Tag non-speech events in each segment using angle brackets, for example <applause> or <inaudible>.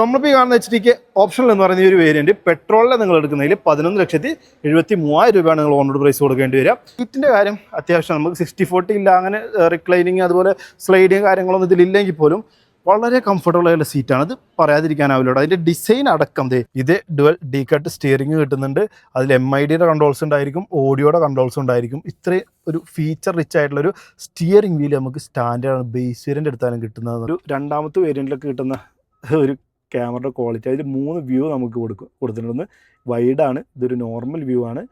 നമ്മളിപ്പോൾ ഈ കാണുന്ന എച്ച് ഡിക്ക് ഓപ്ഷണൽ എന്ന് പറയുന്ന ഈ ഒരു വേരിയന്റ് പെട്രോളിൽ നിങ്ങൾ എടുക്കുന്നതിൽ പതിനൊന്ന് ലക്ഷത്തി എഴുപത്തി മൂവായിരം രൂപയാണ് നിങ്ങൾ ഓൺറോഡ് പ്രൈസ് കൊടുക്കേണ്ടി വരിക. സീറ്റിന്റെ കാര്യം അത്യാവശ്യം നമുക്ക് സിക്സ്റ്റി ഫോർട്ടി ഇല്ല അങ്ങനെ റിക്ലൈനിങ് അതുപോലെ സ്ലൈഡിങ് കാര്യങ്ങളൊന്നും ഇതിലില്ലെങ്കിൽ പോലും വളരെ കംഫർട്ടബിൾ ആയിട്ടുള്ള സീറ്റാണ് അത് പറയാതിരിക്കാനാവില്ല അതിന്റെ ഡിസൈൻ അടക്കം ഇത് ഡുവൽ ഡി കട്ട് സ്റ്റിയറിംഗ് കിട്ടുന്നുണ്ട്. അതിൽ എം ഐ ഡിയുടെ കൺട്രോൾസ് ഉണ്ടായിരിക്കും ഓഡിയോയുടെ കൺട്രോൾസ് ഉണ്ടായിരിക്കും. ഇത്രയും ഒരു ഫീച്ചർ റിച്ച് ആയിട്ടുള്ള ഒരു സ്റ്റിയറിംഗ് വീൽ നമുക്ക് സ്റ്റാൻഡേർഡ് ബേസ് വേരിയന്റ് എടുത്താലും കിട്ടുന്നത് ഒരു രണ്ടാമത്തെ വേരിയന്റിലൊക്കെ കിട്ടുന്ന ഒരു ക്യാമറയുടെ ക്വാളിറ്റി അതിൽ മൂന്ന് വ്യൂ നമുക്ക് കൊടുക്കും കൊടുത്തിട്ടുണ്ട് വൈഡാണ് ഇതൊരു നോർമൽ വ്യൂ ആണ്.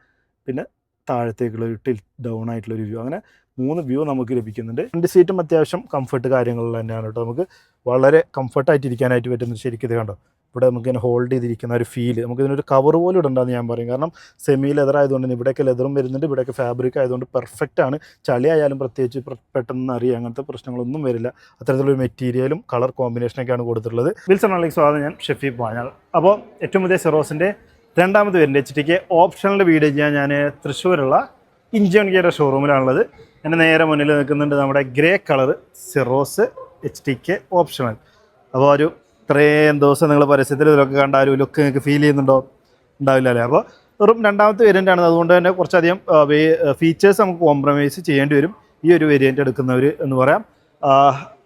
പിന്നെ താഴത്തേക്കുള്ള ഒരു ടിൽ ഡൗൺ ആയിട്ടുള്ള ഒരു വ്യൂ. അങ്ങനെ മൂന്ന് വ്യൂ നമുക്ക് ലഭിക്കുന്നുണ്ട്. രണ്ട് സീറ്റും അത്യാവശ്യം കംഫർട്ട് കാര്യങ്ങളിൽ തന്നെയാണ് കേട്ടോ. നമുക്ക് വളരെ കംഫർട്ടായിട്ട് ഇരിക്കാനായിട്ട് പറ്റുന്നത് ശരിക്കും ഇത് കണ്ടോ? ഇവിടെ നമുക്ക് ഇങ്ങനെ ഹോൾഡ് ചെയ്തിരിക്കുന്ന ഒരു ഫീൽ നമുക്ക് ഇതിനൊരു കവർ പോലും ഇടണ്ടെന്ന് ഞാൻ പറയും. കാരണം സെമി ലെതർ ആയതുകൊണ്ട് തന്നെ ഇവിടെയൊക്കെ ലെതറും വരുന്നുണ്ട് ഇവിടെയൊക്കെ ഫാബ്രിക് ആയതുകൊണ്ട് പെർഫെക്റ്റ് ആണ്. ചളി ആയാലും പ്രത്യേകിച്ച് പ്ര- പെട്ടെന്ന് അറിയാം അങ്ങനത്തെ പ്രശ്നങ്ങളൊന്നും വരില്ല. അത്തരത്തിലുള്ള മെറ്റീരിയലും കളർ കോമ്പിനേഷനൊക്കെയാണ് കൊടുത്തിട്ടുള്ളത്. വിൽസൺ ആണെങ്കിൽ സ്വാഗതം ഞാൻ ഷെഫി പാഞ്ഞാൾ അപ്പോൾ ഏറ്റവും പുതിയ സെറോസിന്റെ രണ്ടാമത് വരുന്നത് എച്ച് ടിക്ക് ഓപ്ഷണൽ വീഡിയോ ചെയ്യാൻ ഞാൻ തൃശ്ശൂരുള്ള ഇഞ്ചോൺ ഗിയറുടെ ഷോറൂമിലാണുള്ളത് എന്റെ നേരെ മുന്നിൽ നിൽക്കുന്നുണ്ട് നമ്മുടെ grey colour Syros H T K optional അപ്പോൾ ഒരു ഇത്രയും ദിവസം നിങ്ങൾ പരസ്യത്തിൽ ഇതിലൊക്കെ കണ്ട ഒരു ലുക്ക് നിങ്ങൾക്ക് ഫീൽ ചെയ്യുന്നുണ്ടോ? ഉണ്ടാവില്ല അല്ലേ അപ്പോൾ വെറും രണ്ടാമത്തെ വേരിയന്റ് ആണ്. അതുകൊണ്ട് തന്നെ കുറച്ചധികം ഫീച്ചേഴ്സ് നമുക്ക് കോംപ്രമൈസ് ചെയ്യേണ്ടി വരും ഈ ഒരു വേരിയന്റ് എടുക്കുന്നവർ എന്ന് പറയാം.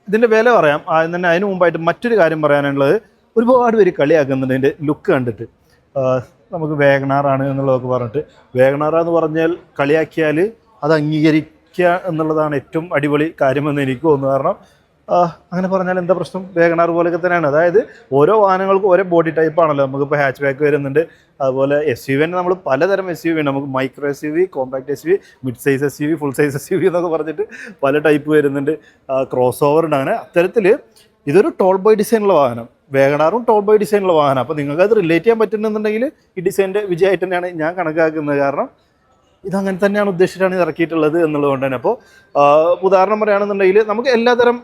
ഇതിന്റെ വില പറയാം. ആദ്യം തന്നെ അതിന് മുമ്പായിട്ട് മറ്റൊരു കാര്യം പറയാനുള്ളത് ഒരുപാട് പേര് കളിയാക്കുന്നുണ്ട് ഇതിന്റെ ലുക്ക് കണ്ടിട്ട്. നമുക്ക് വേഗണാറാണ് എന്നുള്ളതൊക്കെ പറഞ്ഞിട്ട്. വേഗണാറാന്ന് പറഞ്ഞാൽ കളിയാക്കിയാൽ അത് അംഗീകരിക്കുക എന്നുള്ളതാണ് ഏറ്റവും അടിപൊളി കാര്യമെന്ന് എനിക്ക് തോന്നുന്നു. കാരണം അങ്ങനെ പറഞ്ഞാൽ എന്താ പ്രശ്നം? വേഗണാർ പോലെയൊക്കെ തന്നെയാണ്. അതായത് ഓരോ വാഹനങ്ങൾക്കും ഓരോ ബോഡി ടൈപ്പ് ആണല്ലോ. നമുക്കിപ്പോൾ ഹാച്ച് ബാക്ക് വരുന്നുണ്ട്. അതുപോലെ എസ് യു തന്നെ നമ്മൾ പലതരം എസ് യു വി ഉണ്ട്. നമുക്ക് micro S U V compact S U V mid size S U V full size S U V എന്നൊക്കെ പറഞ്ഞിട്ട് പല ടൈപ്പ് വരുന്നുണ്ട്. ക്രോസ് ഓവർ ഉണ്ട്. അങ്ങനെ അത്തരത്തിൽ ഇതൊരു ടോൾ ബോയ് ഡിസൈനുള്ള വാഹനം. വേഗണാറും ടോൾ ബോയ് ഡിസൈനുള്ള വാഹനം. അപ്പോൾ നിങ്ങൾക്ക് അത് റിലേറ്റ് ചെയ്യാൻ പറ്റുന്നുണ്ടെങ്കിൽ ഈ ഡിസൈന്റെ വിജയമായിട്ട് തന്നെയാണ് ഞാൻ കണക്കാക്കുന്നത്. കാരണം ഇതങ്ങനെ തന്നെയാണ് ഉദ്ദേശിച്ചിട്ടാണ് ഇത് ഇറക്കിയിട്ടുള്ളത് എന്നുള്ളത് തന്നെ. അപ്പോൾ ഉദാഹരണം പറയുകയാണെന്നുണ്ടെങ്കിൽ നമുക്ക് എല്ലാതരം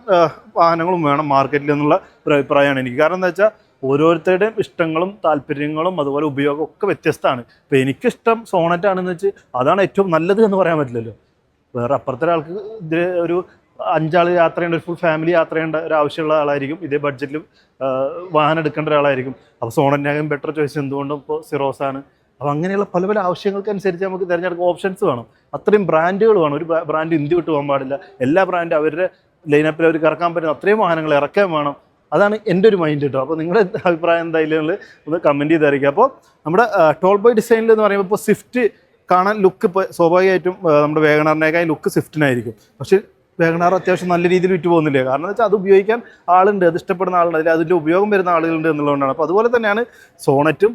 വാഹനങ്ങളും വേണം മാർക്കറ്റിൽ എന്നുള്ള ഒരു അഭിപ്രായമാണ് എനിക്ക്. കാരണം എന്താ വെച്ചാൽ ഓരോരുത്തരുടെയും ഇഷ്ടങ്ങളും താല്പര്യങ്ങളും അതുപോലെ ഉപയോഗം ഒക്കെ വ്യത്യസ്തമാണ്. ഇപ്പോൾ എനിക്കിഷ്ടം സോണറ്റ് ആണെന്ന് വെച്ച് അതാണ് ഏറ്റവും നല്ലത് എന്ന് പറയാൻ പറ്റില്ലല്ലോ. വേറെ അപ്പുറത്തെ ഒരാൾക്ക് ഇതിൽ ഒരു അഞ്ചാൾ യാത്ര ചെയ്യേണ്ട ഒരു ഫുൾ ഫാമിലി യാത്ര ചെയ്യേണ്ട ഒരു ആവശ്യമുള്ള ആളായിരിക്കും. ഇതേ ബഡ്ജറ്റിൽ വാഹനം എടുക്കേണ്ട ഒരാളായിരിക്കും. അപ്പോൾ സോണറ്റിനകം ബെറ്റർ ചോയ്സ് എന്തുകൊണ്ടും ഇപ്പോൾ സിറോസാണ് അപ്പോൾ അങ്ങനെയുള്ള പല പല ആവശ്യങ്ങൾക്കനുസരിച്ച് നമുക്ക് തിരഞ്ഞെടുക്കാൻ ഓപ്ഷൻസ് വേണം. അത്രയും ബ്രാൻഡുകൾ വേണം. ഒരു ബ്രാൻഡ് ഇന്ത്യ വിട്ട് പോകാൻ പാടില്ല. എല്ലാ ബ്രാൻഡും അവരുടെ ലൈനപ്പിൽ അവർ ഇറക്കാൻ പറ്റുന്ന അത്രയും വാഹനങ്ങൾ ഇറക്കാൻ വേണം. അതാണ് എന്റെ ഒരു മൈൻഡ് കേട്ടോ അപ്പോൾ നിങ്ങളുടെ <laughs> അഭിപ്രായം എന്തായാലും ഒന്ന് കമന്റ് ചെയ്തായിരിക്കും. അപ്പോൾ നമ്മുടെ ടോൾ ബോയ് ഡിസൈനിൽ എന്ന് പറയുമ്പോൾ ഇപ്പോൾ സ്വിഫ്റ്റ് കാണാൻ ലുക്ക് ഇപ്പോൾ സ്വാഭാവികമായിട്ടും നമ്മുടെ വേഗണാറിനേക്കാൾ ലുക്ക് സ്വിഫ്റ്റിനായിരിക്കും പക്ഷേ വേഗണാർ അത്യാവശ്യം നല്ല രീതിയിൽ വിറ്റ് പോകുന്നില്ല? കാരണം എന്ന് വെച്ചാൽ അത് ഉപയോഗിക്കാൻ ആളുണ്ട്. അത് ഇഷ്ടപ്പെടുന്ന ആളുണ്ട്. അതിൽ അതിന്റെ ഉപയോഗം വരുന്ന ആളുകളുണ്ട് എന്നുള്ളതുകൊണ്ടാണ്. അപ്പോൾ അതുപോലെ തന്നെയാണ് സോണറ്റും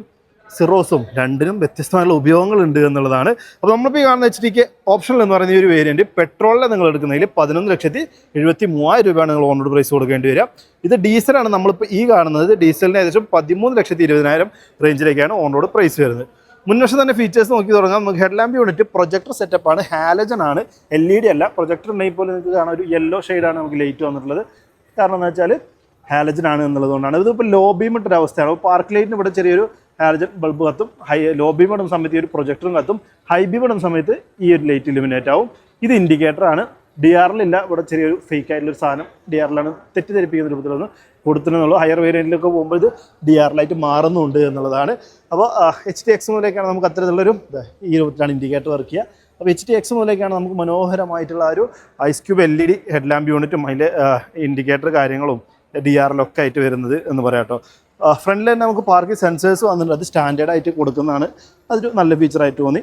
സിറോസും രണ്ടിനും വ്യത്യസ്തമായുള്ള ഉപയോഗങ്ങളുണ്ട് എന്നുള്ളതാണ്. അപ്പോൾ നമ്മളിപ്പോൾ ഈ കാണുന്ന എച്ച് ഡിക്ക് ഓപ്ഷണൽ എന്ന് പറയുന്ന ഈ ഒരു വേരിയന്റ് പെട്രോളിൽ നിങ്ങൾ എടുക്കുന്നതിൽ പതിനൊന്ന് ലക്ഷത്തി എഴുപത്തി മൂവായിരം രൂപയാണ് നിങ്ങൾ ഓൺറോഡ് പ്രൈസ് കൊടുക്കേണ്ടി വരിക. ഇത് ഡീസലാണ് നമ്മളിപ്പോൾ ഈ കാണുന്നത്. ഡീസലിന് ഏകദേശം പതിമൂന്ന് ലക്ഷത്തി ഇരുപതിനായിരം റേഞ്ചിലേക്കാണ് ഓൺറോഡ് പ്രൈസ് വരുന്നത്. മുൻവശം തന്നെ ഫീച്ചേഴ്സ് നോക്കി തുടങ്ങാം. നമുക്ക് head lamp unit projector setup ആണ്. ഹാലജൻ ആണ്. എൽ ഇ ഡി അല്ല. പ്രൊജക്ടർ ഉണ്ടെങ്കിൽ പോലും നിങ്ങൾക്ക് കാണാൻ ഒരു യെല്ലോ ഷെയ്ഡാണ് നമുക്ക് ലൈറ്റ് വന്നിട്ടുള്ളത്. കാരണം എന്താ വെച്ചാൽ ഹാലജൻ ആണ് എന്നുള്ളതുകൊണ്ടാണ്. ഇതിപ്പോൾ ലോ ഇട്ടൊരു അവസ്ഥയാണ് പാർക്ക് ലൈറ്റിന് ഇവിടെ ചെറിയൊരു ഹാലജൻ ബൾബ് കത്തും ഹൈ ലോ ബീം ഇടുന്ന സമയത്ത് ഈ ഒരു പ്രൊജക്ടറും കത്തും ഹൈ ബീം ഇടുന്ന സമയത്ത് ഈ ഒരു ലൈറ്റ് ഇലുമിനേറ്റ് ആവും. ഇത് ഇൻഡിക്കേറ്റർ ആണ്. ഡി ആറിലില്ല ഇവിടെ ചെറിയൊരു ഫേക്ക് ആയിട്ടുള്ള ഒരു സാധനം ഡി ആറിലാണ് തെറ്റിദ്ധരിപ്പിക്കുന്ന രൂപത്തിലൊന്ന് കൊടുത്തിട്ടുള്ളൂ ഹയർ വേരിയന്റിലൊക്കെ പോകുമ്പോൾ ഇത് ഡി ആറിലായിട്ട് മാറുന്നുണ്ട് എന്നുള്ളതാണ്. അപ്പോൾ എച്ച് ടി എക്സ് മുതലേക്കാണ് നമുക്ക് അത്തരത്തിലുള്ളൊരു ഈ രൂപത്തിലാണ് ഇൻഡിക്കേറ്റർ വർക്ക് ചെയ്യുക. അപ്പോൾ എച്ച് ടി എക്സ് മുതലേക്കാണ് നമുക്ക് മനോഹരമായിട്ടുള്ള ഒരു ice cube L E D head lamp യൂണിറ്റും അതിന്റെ ഇൻഡിക്കേറ്റർ കാര്യങ്ങളും ഡി ആറിലൊക്കെ ആയിട്ട് വരുന്നത് എന്ന് പറയാം കേട്ടോ. ഫ്രണ്ടിൽ തന്നെ നമുക്ക് പാർക്കിംഗ് സെൻസേഴ്സ് വന്നിട്ടുണ്ട്. അത് സ്റ്റാൻഡേർഡ് ആയിട്ട് കൊടുക്കുന്നതാണ്. അതൊരു നല്ല ഫീച്ചറായിട്ട് തോന്നി.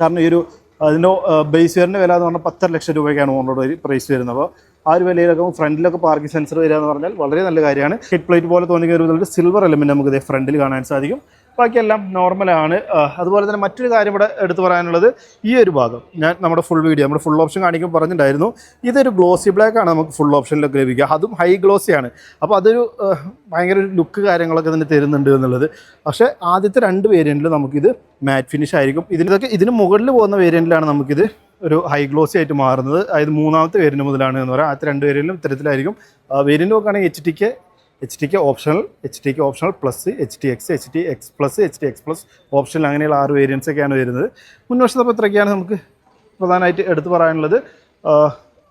കാരണം ഈ ഒരു അതിന്റെ ബേസ് വെയറിന്റെ വില എന്ന് പറഞ്ഞാൽ പത്തര ലക്ഷം രൂപയ്ക്കാണ് ഓണോട് ഒരു പ്രൈസ് വരുന്നത്. അപ്പോൾ ആ ഒരു വിലയിലൊക്കെ ഫ്രണ്ടിലൊക്കെ പാർക്കിംഗ് സെൻസർ വരിക എന്ന് പറഞ്ഞാൽ വളരെ നല്ല കാര്യമാണ്. ഹെഡ് പ്ലേറ്റ് പോലെ തോന്നിയ ഒരു സിൽവർ എലമെന്റ് നമുക്ക് ഇതേ ഫ്രണ്ടിൽ കാണാൻ സാധിക്കും. ബാക്കിയെല്ലാം നോർമലാണ് അതുപോലെ തന്നെ മറ്റൊരു കാര്യം ഇവിടെ എടുത്തു പറയാനുള്ളത് ഈ ഒരു ഭാഗം ഞാൻ നമ്മുടെ ഫുൾ വീഡിയോ നമ്മുടെ ഫുൾ ഓപ്ഷൻ കാണിക്കുമ്പോൾ പറഞ്ഞിട്ടുണ്ടായിരുന്നു ഇതൊരു ഗ്ലോസി ബ്ലാക്ക് ആണ് നമുക്ക് ഫുൾ ഓപ്ഷനിലൊക്കെ ലഭിക്കുക. അതും ഹൈ ഗ്ലോസിയാണ് അപ്പോൾ അതൊരു ഭയങ്കര ഒരു ലുക്ക് കാര്യങ്ങളൊക്കെ തന്നെ തരുന്നുണ്ട് എന്നുള്ളത്. പക്ഷേ ആദ്യത്തെ രണ്ട് വേരിയന്റിൽ നമുക്കിത് മാറ്റ് ഫിനിഷ് ആയിരിക്കും. ഇതിനൊക്കെ ഇതിന് മുകളിൽ പോകുന്ന വേരിയന്റിലാണ് നമുക്കിത് ഒരു ഹൈ ഗ്ലോസി ആയിട്ട് മാറുന്നത്. അതായത് മൂന്നാമത്തെ വേരിന് മുതലാണ് എന്ന് പറയാം. ആദ്യത്തെ രണ്ട് വേരിയന്റിലും ഇത്തരത്തിലായിരിക്കും. വേരിന്റെ നോക്കുകയാണെങ്കിൽ H T K H T K optional H T K optional plus H T X H T X plus H T X plus optional അങ്ങനെയുള്ള ആറ് വേരിയൻസ് ഒക്കെയാണ് വരുന്നത്. മുൻവശത്തെ പത്രമൊക്കെയാണ് നമുക്ക് പ്രധാനമായിട്ട് എടുത്തു പറയാനുള്ളത്.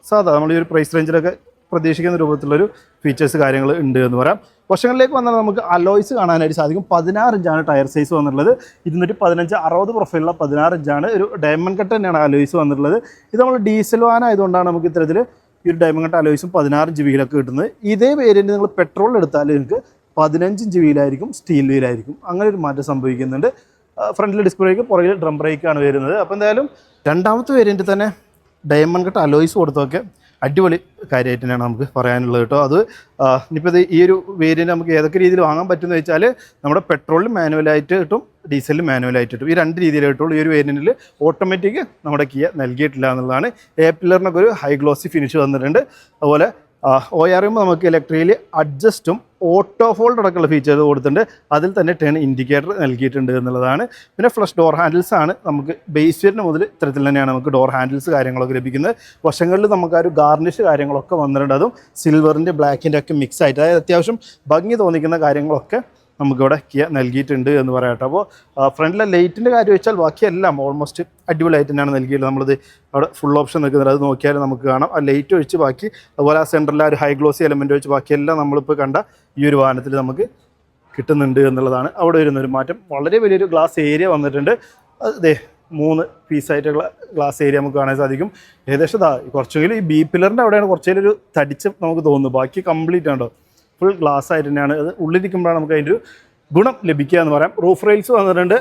സാധാ നമ്മൾ ഈ ഒരു പ്രൈസ് റേഞ്ചിലൊക്കെ പ്രതീക്ഷിക്കുന്ന രൂപത്തിലുള്ളൊരു ഫീച്ചേഴ്സ് കാര്യങ്ങൾ ഉണ്ട് എന്ന് പറയാം. വർഷങ്ങളിലേക്ക് വന്നാൽ നമുക്ക് അലോയ്സ് കാണാനായിട്ട് സാധിക്കും. പതിനാറ് ഇഞ്ചാണ് ടയർ സൈസ് വന്നിട്ടുള്ളത്. ഇരുന്നൂറ്റി പതിനഞ്ച് അറുപത് പ്രൊഫൈലുള്ള പതിനാറ് ഇഞ്ചാണ് ഒരു ഡയമണ്ട് കട്ട് തന്നെയാണ് അലോയ്സ് വന്നിട്ടുള്ളത്. ഇത് നമ്മൾ ഡീസൽ വാൻ ആയതുകൊണ്ടാണ് നമുക്ക് ഇത്തരത്തിൽ ഈ ഒരു ഡയമണ്ട് അലോയ്സും പതിനാറ് ഇഞ്ച് വീലൊക്കെ കിട്ടുന്നത്. ഇതേ വേരിയന്റ് നിങ്ങൾ പെട്രോൾ എടുത്താൽ നിങ്ങൾക്ക് പതിനഞ്ച് ഇഞ്ച് വീലായിരിക്കും സ്റ്റീൽ വീലായിരിക്കും അങ്ങനെ ഒരു മാറ്റം സംഭവിക്കുന്നുണ്ട്. ഫ്രണ്ടിൽ ഡിസ്ക് ബ്രേക്ക് പുറകിൽ ഡ്രം ബ്രേക്കാണ് വരുന്നത്. അപ്പോൾ എന്തായാലും രണ്ടാമത്തെ വേരിയന്റ് തന്നെ ഡയമണ്ട് കട്ട് അലോയ്സ് കൊടുത്തൊക്കെ അടിപൊളി കാര്യമായിട്ട് തന്നെയാണ് നമുക്ക് പറയാനുള്ളത് കേട്ടോ. അത് ഇനിയിപ്പോൾ ഇത് ഈ ഒരു വേരിയന്റ് നമുക്ക് ഏതൊക്കെ രീതിയിൽ വാങ്ങാൻ പറ്റുമെന്ന് വെച്ചാൽ നമ്മുടെ പെട്രോളിൽ മാനുവലായിട്ട് കിട്ടും ഡീസലിൽ മാനുവലായിട്ട് കിട്ടും. ഈ രണ്ട് രീതിയിൽ കിട്ടുള്ളൂ. ഈ ഒരു വേരിയന്റിൽ ഓട്ടോമാറ്റിക് നമ്മുടെ കിയ നൽകിയിട്ടില്ല എന്നുള്ളതാണ്. എ പില്ലറിനൊക്കെ ഒരു ഹൈ ഗ്ലോസി ഫിനിഷ് വന്നിട്ടുണ്ട്. അതുപോലെ ഒ ആർ എം നമുക്ക് ഇലക്ട്രിയിൽ അഡ്ജസ്റ്റും ഓട്ടോ ഫോൾഡ് അടക്കമുള്ള ഫീച്ചേഴ്സ് കൊടുത്തിട്ടുണ്ട്. അതിൽ തന്നെ ടേൺ ഇൻഡിക്കേറ്റർ നൽകിയിട്ടുണ്ട് എന്നുള്ളതാണ്. പിന്നെ ഫ്ലഷ് ഡോർ ഹാൻഡിൽസ് ആണ്. നമുക്ക് ബേസ് വേരിന് മുതൽ ഇത്തരത്തിൽ തന്നെയാണ് നമുക്ക് ഡോർ ഹാൻഡിൽസ് കാര്യങ്ങളൊക്കെ ലഭിക്കുന്നത്. വശങ്ങളിൽ നമുക്ക് ആ ഒരു ഗാർണിഷ് കാര്യങ്ങളൊക്കെ വന്നിട്ടുണ്ട്. അതും സിൽവറിന്റെ ബ്ലാക്കിന്റെ ഒക്കെ മിക്സ് ആയിട്ട്. അതായത് അത്യാവശ്യം ഭംഗി തോന്നിക്കുന്ന കാര്യങ്ങളൊക്കെ നമുക്കിവിടെ കിയ നൽകിയിട്ടുണ്ട് എന്ന് പറയാട്ടോ. അപ്പോൾ ഫ്രണ്ടിലെ ലൈറ്റിന്റെ കാര്യം വെച്ചാൽ ബാക്കിയെല്ലാം ഓൾമോസ്റ്റ് അടിപൊളിയായിട്ട് തന്നെയാണ് നൽകിയത്. നമ്മളിത് അവിടെ ഫുൾ ഓപ്ഷൻ നിൽക്കുന്നത് അത് നോക്കിയാൽ നമുക്ക് കാണാം. ആ ലൈറ്റ് ഒഴിച്ച് ബാക്കി അതുപോലെ ആ സെന്ററിലെ ഒരു ഹൈ ഗ്ലോസി എലമെന്റ് ഒഴിച്ച് ബാക്കിയെല്ലാം നമ്മളിപ്പോൾ കണ്ട ഈ ഒരു വാഹനത്തിൽ നമുക്ക് കിട്ടുന്നുണ്ട് എന്നുള്ളതാണ്. അവിടെ വരുന്ന ഒരു മാറ്റം. വളരെ വലിയൊരു ഗ്ലാസ് ഏരിയ വന്നിട്ടുണ്ട്. അതെ മൂന്ന് പീസായിട്ടുള്ള ഗ്ലാസ് ഏരിയ നമുക്ക് കാണാൻ സാധിക്കും. ഏകദേശം കുറച്ചെങ്കിലും ഈ ബി പില്ലറിന്റെ അവിടെയാണ് കുറച്ചെങ്കിലും ഒരു തടിച്ച് നമുക്ക് തോന്നുന്നു ബാക്കി കംപ്ലീറ്റ് ആണോ ഫുൾ ഗ്ലാസ് ആയിട്ട് തന്നെയാണ്. അത് ഉള്ളിരിക്കുമ്പോഴാണ് നമുക്ക് അതിന്റെ ഒരു ഗുണം ലഭിക്കുക എന്ന് പറയാം. റൂഫ് റെയിൽസ് വന്നിട്ടുണ്ട്.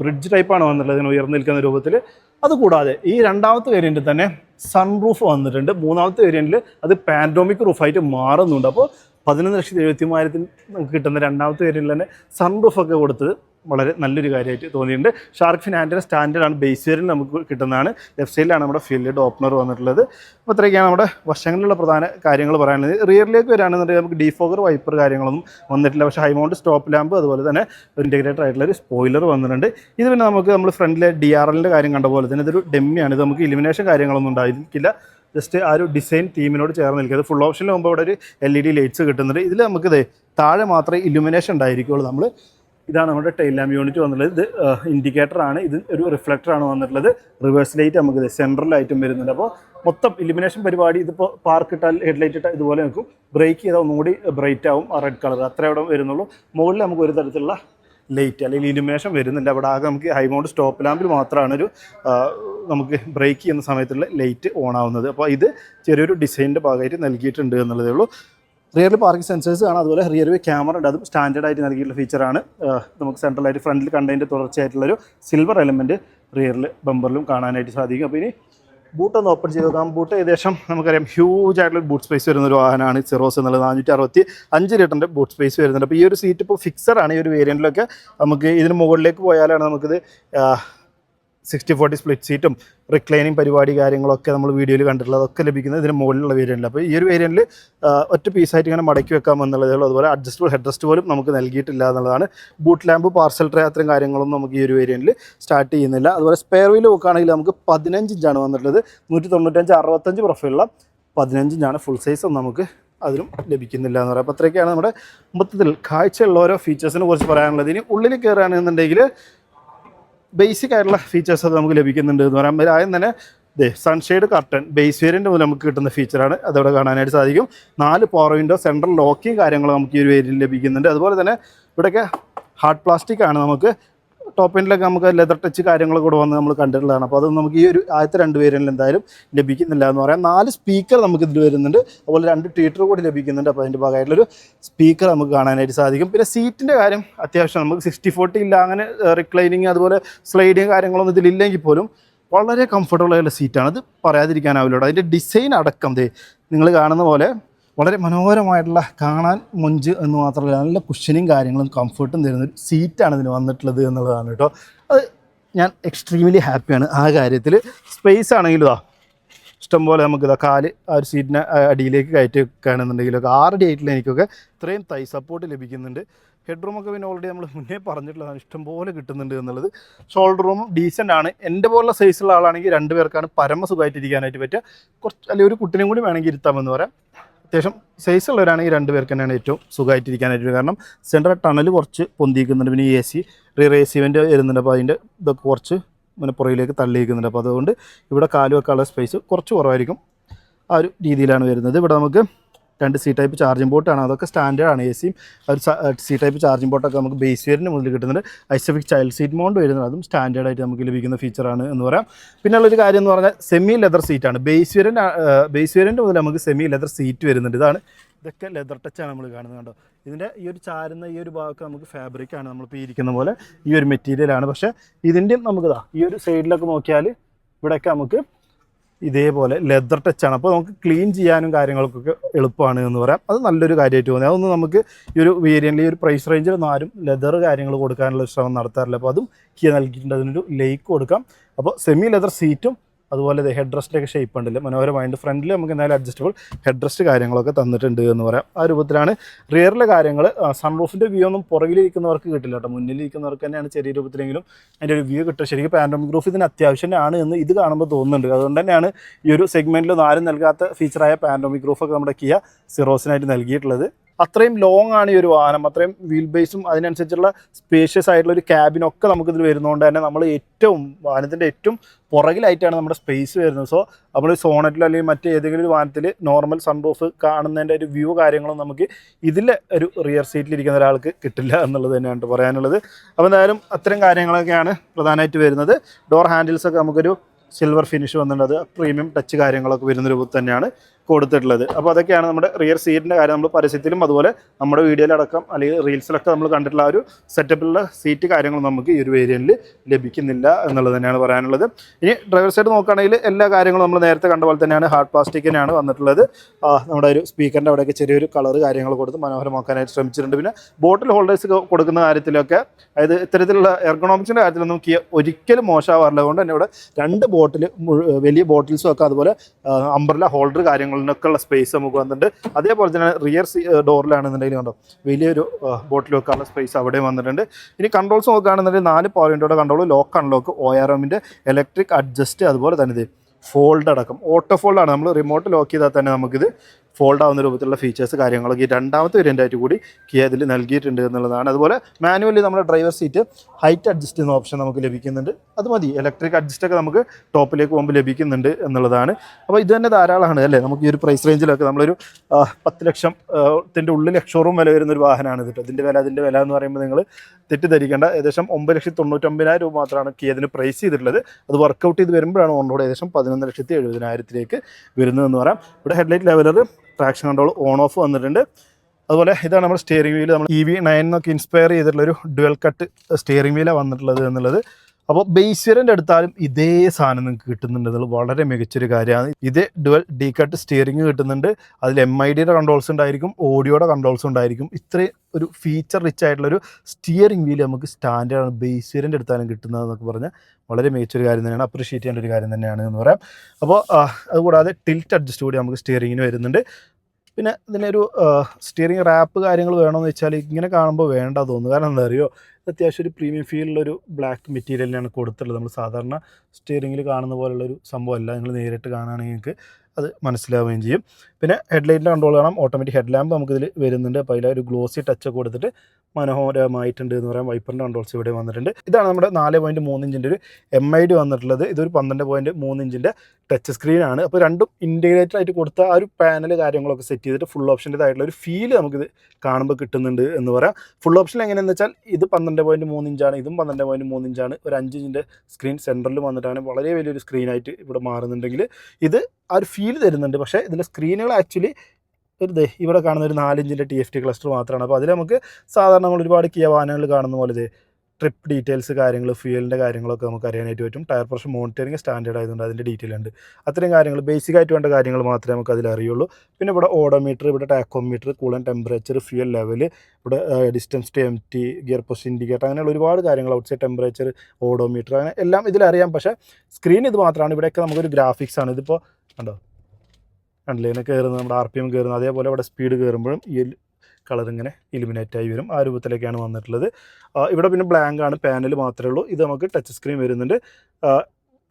ബ്രിഡ്ജ് ടൈപ്പാണ് വന്നിട്ടുള്ളത് ഇങ്ങനെ ഉയർന്നു നിൽക്കുന്ന രൂപത്തിൽ അതുകൂടാതെ ഈ രണ്ടാമത്തെ വേരിയന്റിൽ തന്നെ സൺ റൂഫ് വന്നിട്ടുണ്ട്. മൂന്നാമത്തെ വേരിയന്റിൽ അത് പാൻഡോമിക് റൂഫായിട്ട് മാറുന്നുണ്ട്. അപ്പോൾ പതിനൊന്ന് ലക്ഷത്തി എഴുപത്തി മൂവായിരത്തിന് നമുക്ക് കിട്ടുന്ന രണ്ടാമത്തെ പേരിൽ തന്നെ സൺറൂഫൊക്കെ കൊടുത്തത് വളരെ നല്ലൊരു കാര്യമായിട്ട് തോന്നിയിട്ടുണ്ട്. ഷാർക്ക് ഫിനാൻഡിന്റെ ആണ്. ബേസ് വേരിയന്റ് നമുക്ക് കിട്ടുന്നതാണ്. ലെഫ്റ്റ് സൈഡിലാണ് നമ്മുടെ ഫീൽഡ് ഓപ്പണർ വന്നിട്ടുള്ളത്. അപ്പോൾ അത്രയൊക്കെയാണ് നമ്മുടെ വശങ്ങളിലുള്ള പ്രധാന കാര്യങ്ങൾ പറയാനുള്ളത്. റിയറിലേക്ക് വരാണെന്നുണ്ടെങ്കിൽ നമുക്ക് ഡിഫോഗർ വൈപ്പർ കാര്യങ്ങളൊന്നും വന്നിട്ടില്ല. പക്ഷേ ഹൈമൗണ്ട് സ്റ്റോപ്പ് ലാമ്പ് അതുപോലെ തന്നെ ഇന്റഗ്രേറ്റഡ് ആയിട്ടുള്ള ഒരു സ്പോയിലർ വന്നിട്ടുണ്ട്. ഇത് പിന്നെ നമുക്ക് നമ്മൾ ഫ്രണ്ടിലെ ഡി ആർ എല്ലിന്റെ കാര്യം കണ്ട പോലെ തന്നെ ഇതൊരു ഡെമ്മിയാണ് ഇത് നമുക്ക് ഇലിമിനേഷൻ കാര്യങ്ങളൊന്നും ഉണ്ടായിരിക്കില്ല. ജസ്റ്റ് ആ ഒരു ഡിസൈൻ തീമിനോട് ചേർന്ന് നിൽക്കുന്നത് ഫുൾ ഓപ്ഷനിൽ മുമ്പ് ഇവിടെ ഒരു എൽ ഇ ഡി ലൈറ്റ്സ് കിട്ടുന്നുണ്ട്. ഇതിൽ നമുക്കിത് താഴെ മാത്രമേ ഇലുമിനേഷൻ ഉണ്ടായിരിക്കുകയുള്ളൂ നമ്മൾ ഇതാണ് നമ്മുടെ ടൈൽ ലാമ്പ് യൂണിറ്റ് വന്നിട്ടുള്ളത്. ഇത് ഇൻഡിക്കേറ്റർ ആണ്. ഇത് ഒരു റിഫ്ലക്ടർ ആണ് വന്നിട്ടുള്ളത്. റിവേഴ്സ് ലൈറ്റ് നമുക്ക് സെൻട്രലായിട്ടും വരുന്നുണ്ട്. അപ്പോൾ മൊത്തം ഇലിമിനേഷൻ പരിപാടി ഇതിപ്പോൾ പാർക്ക് ഇട്ടാൽ ഹെഡ് ലൈറ്റ് ഇട്ടാൽ ഇതുപോലെ നിൽക്കും. ബ്രേക്ക് ചെയ്താൽ ഒന്നുകൂടി ബ്രൈറ്റ് ആവും റെഡ് കളർ അത്ര അവിടെ വരുന്നുള്ളൂ. മുകളിൽ നമുക്ക് ഒരു തരത്തിലുള്ള ലൈറ്റ് അല്ലെങ്കിൽ ഇലിമിനേഷൻ വരുന്നില്ല അവിടെ ആകെ നമുക്ക് ഹൈ മൗണ്ട് സ്റ്റോപ്പ് ലാമ്പിൽ മാത്രമാണ് ഒരു നമുക്ക് ബ്രേക്ക് ചെയ്യുന്ന സമയത്തുള്ള ലൈറ്റ് ഓൺ ആവുന്നത്. അപ്പോൾ ഇത് ചെറിയൊരു ഡിസൈനിന്റെ ഭാഗമായിട്ട് നൽകിയിട്ടുണ്ട് എന്നുള്ളതേ ഉള്ളൂ. റിയറിൽ പാർക്കിംഗ് സെൻസേഴ്സ് ആണ്. അതുപോലെ റിയർ വ്യൂ ക്യാമറ ഉണ്ട്. അതും സ്റ്റാൻഡേർഡ് ആയിട്ട് നൽകിയിട്ടുള്ള ഫീച്ചറാണ് നമുക്ക് സെൻട്രലായിട്ട് ഫ്രണ്ടിൽ കണ്ടതിന്റെ തുടർച്ചയായിട്ടുള്ളൊരു സിൽവർ എലമെന്റ് റിയറിൽ ബമ്പറിലും കാണാനായിട്ട് സാധിക്കും. അപ്പോൾ ഇനി ബൂട്ട് ഒന്ന് ഓപ്പൺ ചെയ്ത് നോക്കാം. ബൂട്ട് ഏകദേശം നമുക്കറിയാം ഹ്യൂജ് ആയിട്ടുള്ള ബൂട്ട് സ്പേസ് വരുന്ന ഒരു വാഹനമാണ് സിറോസ് എന്നുള്ളത്. നാനൂറ്റി അറുപത്തി അഞ്ച് ലിറ്ററിന്റെ ബൂട്ട് സ്പേസ് വരുന്നുണ്ട്. അപ്പോൾ ഈ ഒരു സീറ്റ് ഇപ്പോൾ ഫിക്സറാണ് ഈ ഒരു വേരിയന്റിലൊക്കെ നമുക്ക് ഇതിന് മുകളിലേക്ക് പോയാലാണ് നമുക്കിത് സിക്സ്റ്റി ഫോർട്ടി സ്പ്ലിറ്റ് സീറ്റും റിക്ലൈനിങ് പരിപാടി കാര്യങ്ങളൊക്കെ നമ്മൾ വീഡിയോയിൽ കണ്ടിട്ടുള്ളത് അതൊക്കെ ലഭിക്കുന്നത് ഇതിന് മുകളിലുള്ള വേരിയന്റിൽ അപ്പോൾ ഈ ഒരു വേരിയന്റിൽ ഒറ്റ പീസായിട്ട് ഇങ്ങനെ മടക്കി വെക്കാം എന്നുള്ളതേ ഉള്ളൂ. അതുപോലെ അഡ്ജസ്റ്റബിൾ ഹെഡ് റെസ്റ്റ് പോലും നമുക്ക് നൽകിയിട്ടില്ല എന്നുള്ളതാണ്. ബൂട്ട് ലാമ്പ് പാർസൽ ട്രേ അത്രയും കാര്യങ്ങളൊന്നും നമുക്ക് ഈ ഒരു വേരിയന്റിൽ സ്റ്റാർട്ട് ചെയ്യുന്നില്ല. അതുപോലെ സ്പെയർ വീൽ നോക്കുകയാണെങ്കിൽ നമുക്ക് പതിനഞ്ച് ഇഞ്ചാണ് വന്നിട്ടുള്ളത്. നൂറ്റി തൊണ്ണൂറ്റഞ്ച് അറുപത്തഞ്ച് പ്രൊഫൈലുള്ള പതിനഞ്ച് ഇഞ്ചാണ് ഫുൾ സൈസ് നമുക്ക് അതിലും ലഭിക്കുന്നില്ല എന്ന് പറയാം. അപ്പോൾ അത്രയൊക്കെയാണ് നമ്മുടെ മൊത്തത്തിൽ കാഴ്ചയുള്ള ഓരോ ഫീച്ചേഴ്സിനെ കുറിച്ച് പറയാനുള്ളത്. ഇനി ഉള്ളിൽ കയറുകയാണെന്നുണ്ടെങ്കിൽ ബേസിക് ആയിട്ടുള്ള ഫീച്ചേഴ്സ് അത് നമുക്ക് ലഭിക്കുന്നുണ്ട് എന്ന് പറയാൻ പറ്റും ആദ്യം തന്നെ ദേ സൺഷെയ്ഡ് കർട്ടൻ ബേസ് വേരിയന്റ് മുതൽ നമുക്ക് കിട്ടുന്ന ഫീച്ചറാണ് അതവിടെ കാണാനായിട്ട് സാധിക്കും. നാല് പവർ വിൻഡോ സെൻട്രൽ ലോക്കിങ് കാര്യങ്ങൾ നമുക്ക് ഈ ഒരു വേരിയന്റ് ലഭിക്കുന്നുണ്ട്. അതുപോലെ തന്നെ ഇവിടെയൊക്കെ ഹാർഡ് പ്ലാസ്റ്റിക് ആണ് നമുക്ക് ടോപ്പ് എൻഡിലൊക്കെ നമുക്ക് ലെതർ ടച്ച് കാര്യങ്ങളൊക്കെ കൂടെ വന്ന് നമ്മൾ കണ്ടിട്ടുള്ളതാണ്. അപ്പോൾ അത് നമുക്ക് ഈ ഒരു ആദ്യത്തെ രണ്ട് വേരിയന്റിൽ എന്തായാലും ലഭിക്കുന്നില്ല എന്ന് പറയാം. നാല് സ്പീക്കർ നമുക്ക് ഇതിൽ വരുന്നുണ്ട്. അതുപോലെ രണ്ട് ട്വീറ്റർ കൂടി ലഭിക്കുന്നുണ്ട്. അപ്പോൾ അതിന്റെ ഭാഗമായിട്ടുള്ളൊരു സ്പീക്കർ നമുക്ക് കാണാനായിട്ട് സാധിക്കും. പിന്നെ സീറ്റിന്റെ കാര്യം അത്യാവശ്യം നമുക്ക് സിക്സ്റ്റി ഫോർട്ടി ഇല്ല. അങ്ങനെ റിക്ലൈനിങ് അതുപോലെ സ്ലൈഡിങ് കാര്യങ്ങളൊന്നും ഇതിലില്ലെങ്കിൽ പോലും വളരെ കംഫർട്ടബിൾ ആയിട്ടുള്ള സീറ്റാണ് അത് പറയാതിരിക്കാനാവില്ല അതിന്റെ ഡിസൈൻ അടക്കം ദേ നിങ്ങൾ കാണുന്ന പോലെ വളരെ മനോഹരമായിട്ടുള്ള കാണാൻ മുഞ്ച് എന്ന് മാത്രമല്ല നല്ല കുഷനും കാര്യങ്ങളും കംഫർട്ടും തരുന്ന ഒരു സീറ്റാണ് ഇതിന് വന്നിട്ടുള്ളത് എന്നുള്ളതാണ് കേട്ടോ. അത് ഞാൻ എക്സ്ട്രീംലി ഹാപ്പിയാണ് ആ കാര്യത്തിൽ സ്പേസ് ആണെങ്കിലും ഇതാ ഇഷ്ടംപോലെ നമുക്ക് ഇതാ കാൽ ആ ഒരു സീറ്റിനെ അടിയിലേക്ക് കയറ്റി വെക്കുകയാണെന്നുണ്ടെങ്കിലൊക്കെ ആറടി ഡേറ്റിൽ എനിക്കൊക്കെ ഇത്രയും തൈ സപ്പോർട്ട് ലഭിക്കുന്നുണ്ട്. ഹെഡ് റൂമൊക്കെ പിന്നെ ഓൾറെഡി നമ്മൾ മുന്നേ പറഞ്ഞിട്ടുള്ളതാണ് ഇഷ്ടംപോലെ കിട്ടുന്നുണ്ട് എന്നുള്ളത്. ഷോൾഡർ റൂം ഡീസന്റ് ആണ്. എന്റെ പോലുള്ള സൈസുള്ള ആളാണെങ്കിൽ രണ്ട് പേർക്കാണ് പരമ ഇരിക്കാനായിട്ട് പറ്റുക. കുറച്ച് അല്ലെങ്കിൽ ഒരു കുട്ടിനെയും കൂടി വേണമെങ്കിൽ ഇരുത്താമെന്ന് പറയാം. അത്യാവശ്യം സൈസ് ഉള്ളവരാണെങ്കിൽ രണ്ട് പേർക്ക് തന്നെയാണ് ഏറ്റവും സുഖമായിട്ടിരിക്കാനായിട്ട് കാരണം സെന്റർ ടണൽ കുറച്ച് പൊന്തിക്കുന്നുണ്ട് പിന്നെ A C rear A C vent വരുന്നുണ്ട്. അപ്പോൾ അതിന്റെ ഇതൊക്കെ കുറച്ച് പിന്നെ പുറയിലേക്ക് തള്ളിയിരിക്കുന്നുണ്ട് അപ്പോൾ അതുകൊണ്ട് ഇവിടെ കാൽ വെക്കാനുള്ള സ്പേസ് കുറച്ച് കുറവായിരിക്കും ആ ഒരു രീതിയിലാണ് വരുന്നത്. ഇവിടെ നമുക്ക് രണ്ട് സി ടൈപ്പ് ചാർജിംഗ് പോർട്ടാണ് അതൊക്കെ സ്റ്റാൻഡേർഡ് ആണ്. എ സിയും ഒരു സി ടൈപ്പ് ചാർജിംഗ് പോർട്ടൊക്കെ നമുക്ക് ബേസ് വേരിന്റെ മുതൽ കിട്ടുന്നുണ്ട്. ഐസഫിക് ചൈൽഡ് സീറ്റ് മൗണ്ട് വരുന്നത് അതും സ്റ്റാൻഡേർഡ് ആയിട്ട് നമുക്ക് ലഭിക്കുന്ന ഫീച്ചറാണ് എന്ന് പറയാം. പിന്നെ ഉള്ളൊരു കാര്യം എന്ന് പറഞ്ഞാൽ സെമി ലെതർ സീറ്റാണ് ബേസ് വേരിയന്റ് ബേസ് വേരിയന്റ് മുതൽ നമുക്ക് സെമി ലെതർ സീറ്റ് വരുന്നുണ്ട്. ഇതാണ് ഇതൊക്കെ ലെതർ ടച്ചാണ് നമ്മൾ കാണുന്നത് കണ്ടോ? ഇതിന്റെ ഈ ഒരു ചാരുന്ന ഈ ഒരു ഭാഗമൊക്കെ നമുക്ക് ഫാബ്രിക്കാണ് നമ്മളിപ്പോൾ ഇരിക്കുന്ന പോലെ ഈ ഒരു മെറ്റീരിയലാണ് പക്ഷേ ഇതിന്റെയും നമുക്ക് ഇതാ ഈ ഒരു സൈഡിലൊക്കെ നോക്കിയാൽ ഇവിടെയൊക്കെ നമുക്ക് ഇതേപോലെ ലെതർ ടച്ചാണ് അപ്പോൾ നമുക്ക് ക്ലീൻ ചെയ്യാനും കാര്യങ്ങൾക്കൊക്കെ എളുപ്പമാണ് എന്ന് പറയാം. അത് നല്ലൊരു കാര്യമായിട്ട് തോന്നി. അതൊന്നും നമുക്ക് ഈ ഒരു വേരിയന്റിൽ ഒരു പ്രൈസ് റേഞ്ചിൽ ഒന്നും ആരും ലെതർ കാര്യങ്ങൾ കൊടുക്കാനുള്ള ശ്രമം നടത്താറില്ല. അപ്പോൾ അതും കിയ നൽകിയിട്ടുണ്ട്. അതിനൊരു ലേക്ക് കൊടുക്കാം. അപ്പോൾ സെമി ലെതർ സീറ്റും അതുപോലെ ഹെഡ് റെസ്റ്റിന്റെ ഒക്കെ ഷേപ്പ് ഉണ്ടല്ലോ? മനോഹരമായിട്ട് ഫ്രണ്ടിൽ നമുക്ക് എന്തായാലും അഡ്ജസ്റ്റബിൾ ഹെഡ് റെസ്റ്റ് കാര്യങ്ങളൊക്കെ തന്നിട്ടുണ്ട് എന്ന് പറയാം. ആ രൂപത്തിലാണ് റിയറിലെ കാര്യങ്ങൾ സൺറൂഫിന്റെ വ്യൂ ഒന്നും പുറകിലിരിക്കുന്നവർക്ക് കിട്ടില്ല കേട്ടോ. മുന്നിലിരിക്കുന്നവർക്ക് തന്നെയാണ് ചെറിയ രൂപത്തിലെങ്കിലും അതിന്റെ ഒരു വ്യൂ കിട്ടുക. ശരിക്കും പാൻഡമിക് റൂഫ് ഇതിന് അത്യാവശ്യമാണ് എന്ന് ഇത് കാണുമ്പോൾ തോന്നുന്നുണ്ട്. അതുകൊണ്ട് തന്നെയാണ് ഈ ഒരു സെഗ്മെന്റിൽ ആരും നൽകാത്ത ഫീച്ചറായ പാൻഡമിക് റൂഫൊക്കെ നമ്മുടെ കിയ സിറോസിനായിട്ട് നൽകിയിട്ടുള്ളത്. അത്രയും ലോങ് ആണ് ഈ ഒരു വാഹനം. അത്രയും വീൽ ബേസും അതിനനുസരിച്ചുള്ള സ്പേഷ്യസ് ആയിട്ടുള്ള ഒരു ക്യാബിനൊക്കെ നമുക്കിതിൽ വരുന്നതുകൊണ്ട് തന്നെ നമ്മൾ ഏറ്റവും വാഹനത്തിന്റെ ഏറ്റവും പുറകിലായിട്ടാണ് നമ്മുടെ സ്പേസ് വരുന്നത്. സോ നമ്മൾ സോണറ്റിൽ അല്ലെങ്കിൽ മറ്റേതെങ്കിലും ഒരു വാഹനത്തിൽ നോർമൽ സൺറൂഫ് കാണുന്നതിന്റെ ഒരു വ്യൂ കാര്യങ്ങളും നമുക്ക് ഇതിൽ ഒരു റിയർ സീറ്റിൽ ഇരിക്കുന്ന ഒരാൾക്ക് കിട്ടില്ല എന്നുള്ളത് തന്നെയാണ് പറയാനുള്ളത്. അപ്പോൾ എന്തായാലും അത്തരം കാര്യങ്ങളൊക്കെയാണ് പ്രധാനമായിട്ട് വരുന്നത്. ഡോർ ഹാൻഡിൽസൊക്കെ നമുക്കൊരു സിൽവർ ഫിനിഷ് വന്നിട്ടുണ്ട്. അത് പ്രീമിയം ടച്ച് കാര്യങ്ങളൊക്കെ വരുന്ന രൂപത്തിൽ തന്നെയാണ്. കൊടുത്തിട്ടുള്ളത്. അപ്പോൾ അതൊക്കെയാണ് നമ്മുടെ റിയർ സീറ്റിന്റെ കാര്യം നമ്മൾ പരസ്യത്തിലും അതുപോലെ നമ്മുടെ വീഡിയോയിലടക്കം അല്ലെങ്കിൽ റീൽസിലൊക്കെ നമ്മൾ കണ്ടിട്ടുള്ള ആ ഒരു സെറ്റപ്പിലുള്ള സീറ്റ് കാര്യങ്ങളും നമുക്ക് ഈ ഒരു വേരിയന്റിൽ ലഭിക്കുന്നില്ല എന്നുള്ളത് തന്നെയാണ് പറയാനുള്ളത്. ഇനി ഡ്രൈവർ സൈഡ് നോക്കുകയാണെങ്കിൽ എല്ലാ കാര്യങ്ങളും നമ്മൾ നേരത്തെ കണ്ട പോലെ തന്നെയാണ്. ഹാർഡ് പ്ലാസ്റ്റിക്കിനാണ് വന്നിട്ടുള്ളത്. നമ്മുടെ ഒരു സ്പീക്കറിന്റെ അവിടെയൊക്കെ ചെറിയൊരു കളർ കാര്യങ്ങൾ കൊടുത്ത് മനോഹരമാക്കാനായിട്ട് ശ്രമിച്ചിട്ടുണ്ട്. പിന്നെ ബോട്ടിൽ ഹോൾഡേഴ്സ് കൊടുക്കുന്ന കാര്യത്തിലൊക്കെ അതായത് ഇത്തരത്തിലുള്ള എർഗണോമിക്സിന്റെ കാര്യത്തിലൊന്നും കിയ ഒരിക്കലും മോശമാവാറില്ല. അതുകൊണ്ട് തന്നെ ഇവിടെ രണ്ട് ബോട്ടിൽ വലിയ ബോട്ടിൽസും ഒക്കെ അതുപോലെ അംബ്രല ഹോൾഡർ കാര്യങ്ങളിനൊക്കെ ഉള്ള സ്പേസ് നമുക്ക് വന്നിട്ടുണ്ട്. അതേപോലെ തന്നെ റിയർ ഡോറിലാണെന്നുണ്ടെങ്കിൽ കണ്ടോ വലിയൊരു ബോട്ടിൽ വെക്കാനുള്ള സ്പേസ് അവിടെ വന്നിട്ടുണ്ട്. ഇനി കൺട്രോൾസ് നോക്കുകയാണെന്നുണ്ടെങ്കിൽ നാല് പോയിന്റോടെ control lock unlock O R എമ്മിന്റെ ഇലക്ട്രിക് അഡ്ജസ്റ്റ് അതുപോലെ തന്നെ ഇത് ഫോൾഡ് അടക്കം. ഓട്ടോ ഫോൾഡാണ് നമ്മൾ റിമോട്ട് ലോക്ക് ചെയ്താൽ തന്നെ നമുക്കിത് ഫോൾഡ് ആവുന്ന രൂപത്തിലുള്ള ഫീച്ചേഴ്സ് കാര്യങ്ങളൊക്കെ ഈ രണ്ടാമത്തെ വേരിയന്റായിട്ട് കൂടി കിയ ഇതിൽ നൽകിയിട്ടുണ്ട് എന്നുള്ളതാണ്. അതുപോലെ മാനുവലി നമ്മുടെ ഡ്രൈവർ സീറ്റ് ഹൈറ്റ് അഡ്ജസ്റ്റ് ചെയ്യുന്ന ഓപ്ഷൻ നമുക്ക് ലഭിക്കുന്നുണ്ട്. അത് മതി. ഇലക്ട്രിക് അഡ്ജസ്റ്റൊക്കെ നമുക്ക് ടോപ്പിലേക്ക് പോകുമ്പോൾ ലഭിക്കുന്നുണ്ട് എന്നുള്ളതാണ്. അപ്പോൾ ഇത് തന്നെ ധാരാളമാണ് അല്ലേ? നമുക്ക് ഈ ഒരു പ്രൈസ് റേഞ്ചിലൊക്കെ നമ്മളൊരു പത്ത് ലക്ഷം ത്തിന്റെ ഉള്ളിൽ ലക്ഷോറും വില വരുന്ന ഒരു വാഹനമാണ് ഇത് കേട്ടോ ഇതിന്റെ വില അതിന്റെ വില എന്ന് പറയുമ്പോൾ നിങ്ങൾ തെറ്റിദ്ധരിക്കേണ്ട. ഏകദേശം ഒമ്പത് ലക്ഷത്തി തൊണ്ണൂറ്റൊമ്പതിനായിരം രൂപ മാത്രമാണ് കി അതിന് പ്രൈസ് ചെയ്തിട്ടുള്ളത്. അത് വർക്കൗട്ട് ചെയ്ത് വരുമ്പോഴാണ് ഓൺ റോഡ് ഏകദേശം പതിനൊന്ന് ലക്ഷത്തി എഴുപതിനായിരത്തിലേക്ക് വരുന്നതെന്ന് പറയാം. ഇവിടെ headlight leveller traction control on off വന്നിട്ടുണ്ട്. അതുപോലെ ഇതാണ് നമ്മുടെ സ്റ്റിയറിംഗ് വീൽ നമ്മൾ ഇ വി നയൻ എന്നൊക്കെ ഇൻസ്പയർ ചെയ്തിട്ടുള്ള ഒരു ഡുവൽ കട്ട് സ്റ്റിയറിംഗ് വീലാണ് വന്നിട്ടുള്ളത് എന്നുള്ളത്. അപ്പോൾ ബേസ് വേരിയന്റ് എടുത്താലും ഇതേ സാധനം നിങ്ങൾക്ക് കിട്ടുന്നുണ്ട്. എന്നുള്ളത് വളരെ മികച്ചൊരു കാര്യമാണ്. ഇതേ ഡുവൽ ഡി കട്ട് സ്റ്റിയറിംഗ് കിട്ടുന്നുണ്ട്. അതിൽ എം ഐ ഡിയുടെ കൺട്രോൾസ് ഉണ്ടായിരിക്കും ഓഡിയോയുടെ കൺട്രോൾസ് ഉണ്ടായിരിക്കും. ഇത്രയും ഒരു ഫീച്ചർ റിച്ച് ആയിട്ടുള്ള ഒരു സ്റ്റിയറിംഗ് വീൽ നമുക്ക് സ്റ്റാൻഡേർഡാണ് ബേസ് വേരിയന്റ് എടുത്താലും കിട്ടുന്നതെന്നൊക്കെ പറഞ്ഞാൽ വളരെ മികച്ചൊരു കാര്യം തന്നെയാണ്. അപ്രീഷിയേറ്റ് ചെയ്യേണ്ട ഒരു കാര്യം തന്നെയാണ് എന്ന് പറയാം. അപ്പോൾ അതുകൂടാതെ ടിൽറ്റ് അഡ്ജസ്റ്റ് കൂടി നമുക്ക് സ്റ്റിയറിങ്ങിന് വരുന്നുണ്ട്. പിന്നെ ഇതിനൊരു സ്റ്റിയറിംഗ് റാപ്പ് കാര്യങ്ങൾ വേണമെന്ന് വെച്ചാൽ ഇങ്ങനെ കാണുമ്പോൾ വേണ്ട തോന്നുന്നു. കാരണം എന്താ അറിയോ? അത്യാവശ്യം ഒരു പ്രീമിയം ഫീലുള്ളൊരു ബ്ലാക്ക് മെറ്റീരിയലിനാണ് കൊടുത്തിട്ടുള്ളത്. നമ്മൾ സാധാരണ സ്റ്റിയറിങ്ങിൽ കാണുന്ന പോലുള്ളൊരു സംഭവമല്ല. നിങ്ങൾ നേരിട്ട് കാണുകയാണെങ്കിൽ നിങ്ങൾക്ക് അത് മനസ്സിലാവുകയും ചെയ്യും. പിന്നെ ഹെഡ്ലൈറ്റിന്റെ കൺട്രോൾ കാണാം. ഓട്ടോമാറ്റിക് ഹെഡ് ലാമ്പ് നമുക്കിതിൽ വരുന്നുണ്ട്. അപ്പോൾ അതിൽ ഒരു ഗ്ലോസി ടച്ച് കൊടുത്തിട്ട് മനോഹരമായിട്ടുണ്ട് എന്ന് പറയാം. വൈപ്പറിന്റെ കൺട്രോൾസ് ഇവിടെ വന്നിട്ടുണ്ട്. ഇതാണ് നമ്മുടെ നാല് പോയിന്റ് മൂന്ന് ഇഞ്ചിന്റെ ഒരു എം ഐ ഡി വന്നിട്ടുള്ളത്. ഇതൊരു പന്ത്രണ്ട് പോയിന്റ് മൂന്ന് ഇഞ്ചിന്റെ ടച്ച് സ്ക്രീനാണ് അപ്പോൾ രണ്ടും ഇന്റഗ്രേറ്റഡ് ആയിട്ട് കൊടുത്ത ആ ഒരു പാനൽ കാര്യങ്ങളൊക്കെ സെറ്റ് ചെയ്തിട്ട് ഫുൾ ഓപ്ഷന്റേതായിട്ടുള്ള ഒരു ഫീൽ നമുക്കിത് കാണുമ്പോൾ കിട്ടുന്നുണ്ട് എന്ന് പറയാം. ഫുൾ ഓപ്ഷൻ എങ്ങനെയാണെന്ന് വെച്ചാൽ ഇത് പന്ത്രണ്ട് പോയിന്റ് മൂന്ന് ഇഞ്ചാണ് ഇതും പന്ത്രണ്ട് പോയിന്റ് മൂന്ന് ഇഞ്ചാണ്. ഒരു അഞ്ച് ഇഞ്ചിന്റെ സ്ക്രീൻ സെന്ററിൽ വന്നിട്ടാണ് വളരെ വലിയൊരു സ്ക്രീനായിട്ട് ഇവിടെ മാറുന്നുണ്ടെങ്കിൽ ഇത് ആ ഒരു ഫീൽ തരുന്നുണ്ട്. പക്ഷേ ഇതിന്റെ സ്ക്രീനുകൾ ആക്ച്വലി ഒരു ദേ ഇവിടെ കാണുന്ന ഒരു നാലിഞ്ചിന്റെ ടി എഫ് ടി ക്ലസ്റ്റർ മാത്രമാണ് അപ്പോൾ അതിൽ നമുക്ക് സാധാരണ നമ്മൾ ഒരുപാട് കിയ വാഹനങ്ങൾ കാണുന്ന പോലെ ഇത് ട്രിപ്പ് ഡീറ്റെയിൽസ് കാര്യങ്ങൾ ഫ്യൂവലിന്റെ കാര്യങ്ങളൊക്കെ നമുക്ക് അറിയാനായിട്ട് പറ്റും. ടയർ പ്രഷർ മോണിറ്ററിങ് സ്റ്റാൻഡേർഡ് ആയതുകൊണ്ട് അതിന്റെ ഡീറ്റെയിൽ ഉണ്ട്. അത്രയും കാര്യങ്ങൾ ബേസിക് ആയിട്ട് വേണ്ട കാര്യങ്ങൾ മാത്രമേ നമുക്ക് അതിൽ അറിയുള്ളൂ. പിന്നെ ഇവിടെ ഓഡോമീറ്റർ ഇവിടെ tachometer coolant temperature fuel level ഇവിടെ distance to empty gear post indicator അങ്ങനെയുള്ള ഒരുപാട് കാര്യങ്ങൾ ഔട്ട്സൈഡ് ടെമ്പറേച്ചർ ഓഡോമീറ്റർ അങ്ങനെ എല്ലാം ഇതിലറിയാം. പക്ഷേ സ്ക്രീൻ ഇത് മാത്രമാണ് ഇവിടെയൊക്കെ നമുക്കൊരു ഗ്രാഫിക്സ് ആണ്. ഇതിപ്പോൾ കണ്ടോ? കണ്ടില്ലേ ഇങ്ങനെ കയറുന്നത് നമ്മുടെ ആർ പി എം കയറുന്നത് അതേപോലെ ഇവിടെ സ്പീഡ് കയറുമ്പോഴും ഈ കളർ ഇങ്ങനെ ഇലിമിനേറ്റ് ആയി വരും. ആ രൂപത്തിലേക്കാണ് വന്നിട്ടുള്ളത്. ഇവിടെ പിന്നെ ബ്ലാങ്ക് ആണ്. പാനൽ മാത്രമേ ഉള്ളൂ. ഇത് നമുക്ക് ടച്ച് സ്ക്രീൻ വരുന്നുണ്ട്.